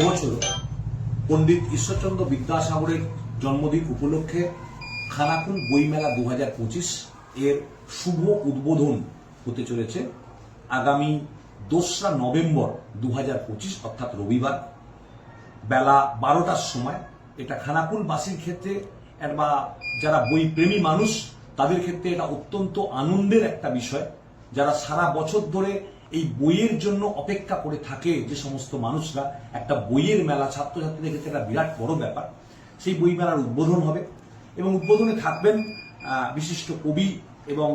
এবছর পণ্ডিত ঈশ্বরচন্দ্র বিদ্যাসাগরের জন্মদিন উপলক্ষে খানাকুল বইমেলা দু হাজার পঁচিশ এর শুভ উদ্বোধন হতে চলেছে। আগামী দোসরা নভেম্বর দু হাজার পঁচিশ, অর্থাৎ রবিবার, বেলা বারোটার সময়। এটা খানাকুলবাসীর ক্ষেত্রে বা যারা বই প্রেমী মানুষ, তাদের ক্ষেত্রে এটা অত্যন্ত আনন্দের একটা বিষয়। যারা সারা বছর ধরে এই বইয়ের জন্য অপেক্ষা করে থাকে যে সমস্ত মানুষরা। একটা বইয়ের মেলা, ছাত্রছাত্রীদের ক্ষেত্রে একটা বিরাট বড় ব্যাপার। সেই বই মেলার উদ্বোধন হবে এবং উদ্বোধনে থাকবেন বিশিষ্ট কবি এবং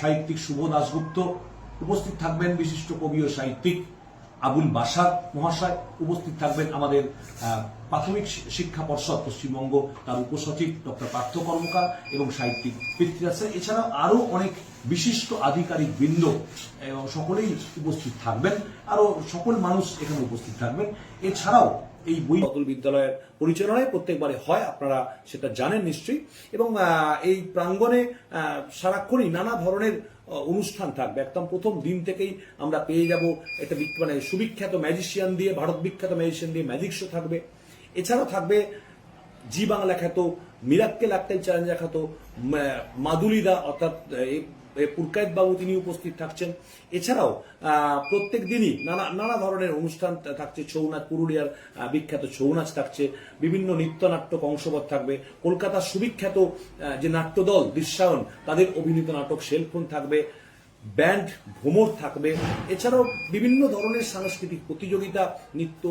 সাহিত্যিক শুভ দাশগুপ্ত। উপস্থিত থাকবেন বিশিষ্ট কবি ও সাহিত্যিক। আবুল বাসার মহাশয় উপস্থিত থাকবেন আমাদের প্রাথমিক শিক্ষা পর্ষদ পশ্চিমবঙ্গ, তার উপসচিব ডক্টর পার্থ কর্মকার এবং সাহিত্যিক সেন। এছাড়াও আরও অনেক বিশিষ্ট আধিকারিক বৃন্দ সকলেই উপস্থিত থাকবেন আরও সকল মানুষ এখানে উপস্থিত থাকবেন এছাড়াও এই বই অতুল বিদ্যালয়ের পরিচালনায় প্রত্যেকবারে হয়, আপনারা সেটা জানেন নিশ্চয়ই। এবং এই প্রাঙ্গণে সারাক্ষণই নানা ধরনের অনুষ্ঠান থাকবে। একদম প্রথম দিন থেকেই আমরা পেয়ে যাব একটা মানে সুবিখ্যাত ম্যাজিশিয়ান দিয়ে, ভারত বিখ্যাত ম্যাজিশিয়ান দিয়ে ম্যাজিক শো থাকবে। এছাড়াও থাকবে জি বাংলা খ্যাত, মিরাক্কেল লাকটাইল চ্যালেঞ্জার খ্যাত মাদুলিদা, অর্থাৎ পুরকায়েত বাবু তিনি উপস্থিত থাকছেন। এছাড়াও প্রত্যেক দিনই নানা নানা ধরনের অনুষ্ঠান থাকছে। ছৌ নাচ পুরুলিয়ার বিখ্যাত ছৌ নাচ থাকছে। বিভিন্ন নৃত্যনাট্য কংসবত থাকবে। কলকাতার সুবিখ্যাত যে নাট্যদল দৃশ্যায়ন, তাদের অভিনীত নাটক সেলফোন থাকবে। ব্যান্ড ভ্রমর থাকবে। এছাড়াও বিভিন্ন ধরনের সাংস্কৃতিক প্রতিযোগিতা, নৃত্য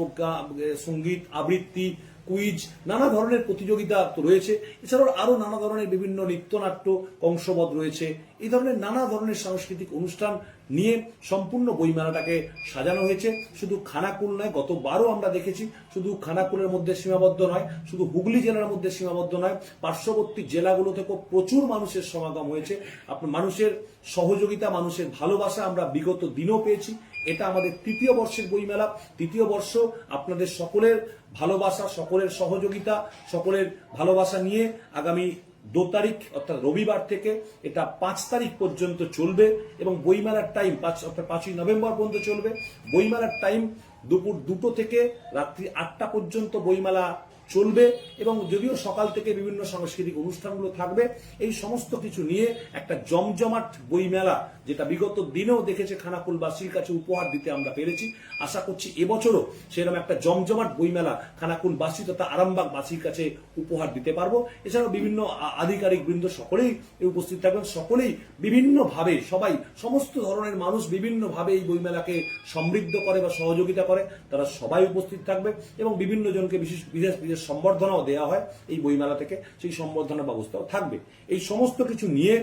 সংগীত, আবৃত্তি কুইজ, নানা ধরনের প্রতিযোগিতা রয়েছে। এছাড়াও আরও নানা ধরনের বিভিন্ন নৃত্যনাট্য, কংসবধ রয়েছে। এই ধরনের নানা ধরনের সাংস্কৃতিক অনুষ্ঠান নিয়ে সম্পূর্ণ বইমেলাটাকে সাজানো হয়েছে। শুধু খানাকুল নয় গত গতবারও আমরা দেখেছি, শুধু খানাকুলের মধ্যে সীমাবদ্ধ নয়, শুধু হুগলি জেলার মধ্যে সীমাবদ্ধ নয়, পার্শ্ববর্তী জেলাগুলো থেকেও প্রচুর মানুষের সমাগম হয়েছে। আপনার মানুষের সহযোগিতা, মানুষের ভালোবাসা আমরা বিগত দিনও পেয়েছি। এটা আমাদের তৃতীয় বর্ষের বইমেলা। তৃতীয় বর্ষ আপনাদের সকলের ভালোবাসা, সকলের সহযোগিতা, সকলের ভালোবাসা নিয়ে আগামী দু তারিখ, অর্থাৎ রবিবার থেকে এটা পাঁচ তারিখ পর্যন্ত চলবে এবং বইমেলার টাইম পাঁচ, অর্থাৎ পাঁচই নভেম্বর পর্যন্ত চলবে। বইমেলার টাইম দুপুর দুটো থেকে রাত্রি আটটা পর্যন্ত বইমেলা চলবে এবং যদিও সকাল থেকে বিভিন্ন সাংস্কৃতিক অনুষ্ঠানগুলো থাকবে, এই সমস্ত কিছু নিয়ে একটা জমজমাট বইমেলা, যেটা বিগত দিনেও দেখেছে খানাকুলবাসীর কাছে উপহার দিতে আমরা পেরেছি। আশা করছি এবছরও সেরকম একটা জমজমাট বইমেলা খানাকুলবাসী তথা আরামবাগবাসীর কাছে উপহার দিতে পারব। এছাড়াও বিভিন্ন আধিকারিক বৃন্দ সকলেই উপস্থিত থাকবেন। সকলেই বিভিন্নভাবে, সবাই, সমস্ত ধরনের মানুষ বিভিন্নভাবে এই বইমেলাকে সমৃদ্ধ করে বা সহযোগিতা করে। তারা সবাই উপস্থিত থাকবে এবং বিভিন্ন জনকে বিশেষ বিশেষ বিশেষ সম্বর্ধনাও দেওয়া হয় এই বইমেলা থেকে, সেই সম্বর্ধনা ব্যবস্থাও থাকবে। এই সমস্ত কিছু নিয়ে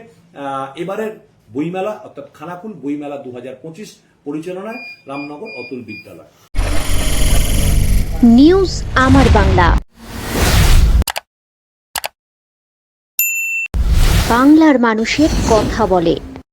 এবারের বইমেলা, অর্থাৎ খানাকুল বইমেলা দু হাজার পঁচিশ পরিচালনায় রামনগর অতুল বিদ্যালয়। নিউজ আমার বাংলা। বাংলার মানুষের কথা বলে।